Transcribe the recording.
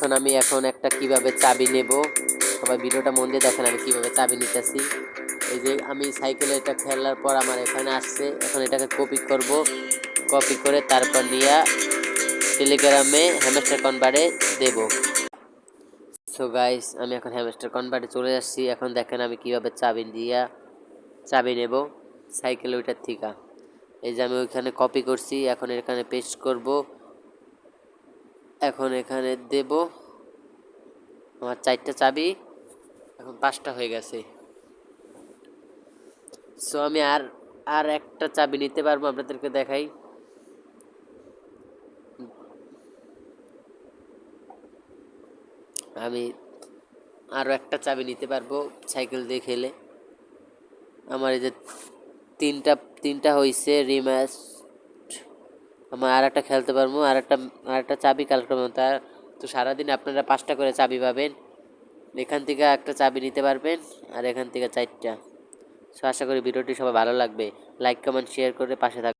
এখন আমি এখন একটা কীভাবে চাবি নেব? সবাই ভিডিওটা মন দিয়ে দেখেন আমি কীভাবে চাবি নিতেছি। এই যে আমি সাইকেলে এটা খেলার পর আমার এখানে আসছে। এখন এটাকে কপি করব। কপি করে তারপর নিয়ে টেলিগ্রামে হ্যামস্টার কনভার্টে দেব। সো গাইস আমি এখন হ্যামস্টার কনভার্টে চলে আসছি। এখন দেখেন আমি কীভাবে চাবি দিয়া চাবি নেব সাইকেল ওইটার থেকে। এই যে আমি ওইখানে কপি করছি। এখন এখানে পেস্ট করব। এখন এখানে দেব আমার চারটা চাবি। এখন পাঁচটা হয়ে গেছে। সো আমি আর আর একটা চাবি নিতে পারব আপনাদেরকে দেখাই। আমি আরও একটা চাবি নিতে পারব সাইকেল দিয়ে খেলে। আমার এই যে তিনটা তিনটা হয়েছে রিম্যাচ আমার আর একটা খেলতে পারব আর একটা আর একটা চাবি কালেক্ট করব। তার তো সারাদিন আপনারা পাঁচটা করে চাবি পাবেন। এখান থেকে একটা চাবি নিতে পারবেন, আর এখান থেকে চারটা। সো আশা করি ভিডিওটি সবাই ভালো লাগবে। লাইক কমেন্ট শেয়ার করে পাশে থাকবেন